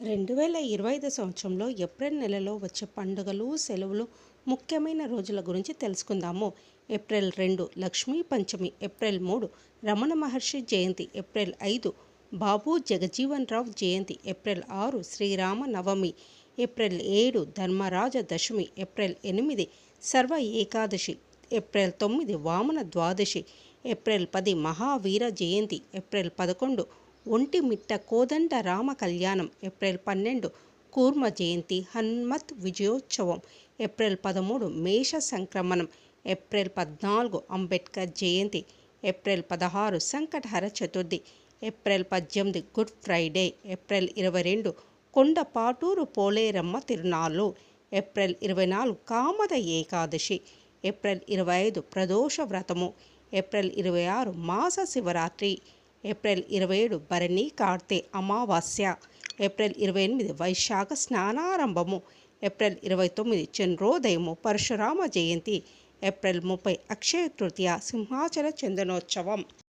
రెండు వేల ఇరవై ఐదు సంవత్సరంలో ఏప్రిల్ నెలలో వచ్చే పండుగలు సెలవులు ముఖ్యమైన రోజుల గురించి తెలుసుకుందాము. ఏప్రిల్ రెండు లక్ష్మీ పంచమి ఏప్రిల్ మూడు రమణ మహర్షి జయంతి ఏప్రిల్ ఐదు బాబు జగజీవన్ రావు జయంతి ఏప్రిల్ ఆరు శ్రీరామ నవమి ఏప్రిల్ ఏడు ధర్మరాజ దశమి ఏప్రిల్ ఎనిమిది సర్వ ఏకాదశి ఏప్రిల్ తొమ్మిది వామన ద్వాదశి ఏప్రిల్ పది మహావీర జయంతి ఏప్రిల్ పదకొండు ఒంటిమిట్ట కోదండ రామ కళ్యాణం ఏప్రిల్ పన్నెండు కూర్మ జయంతి హన్మత్ విజయోత్సవం ఏప్రిల్ పదమూడు మేష సంక్రమణం ఏప్రిల్ పద్నాలుగు అంబేద్కర్ జయంతి ఏప్రిల్ పదహారు సంకటహర చతుర్థి ఏప్రిల్ పద్దెనిమిది గుడ్ ఫ్రైడే ఏప్రిల్ ఇరవై రెండు కొండపాటూరు పోలేరమ్మ తిరునాళ్ళు ఏప్రిల్ ఇరవై నాలుగు కామద ఏకాదశి ఏప్రిల్ ఇరవై ఐదు ప్రదోష వ్రతము ఏప్రిల్ ఇరవై ఆరు మాస శివరాత్రి ఏప్రిల్ ఇరవై ఏడు భరణి కార్తె అమావాస్య ఏప్రిల్ ఇరవై ఎనిమిది వైశాఖ స్నానారంభము ఏప్రిల్ ఇరవై తొమ్మిది చంద్రోదయము పరశురామ జయంతి ఏప్రిల్ ముప్పై అక్షయ తృతీయ సింహాచల చందనోత్సవం.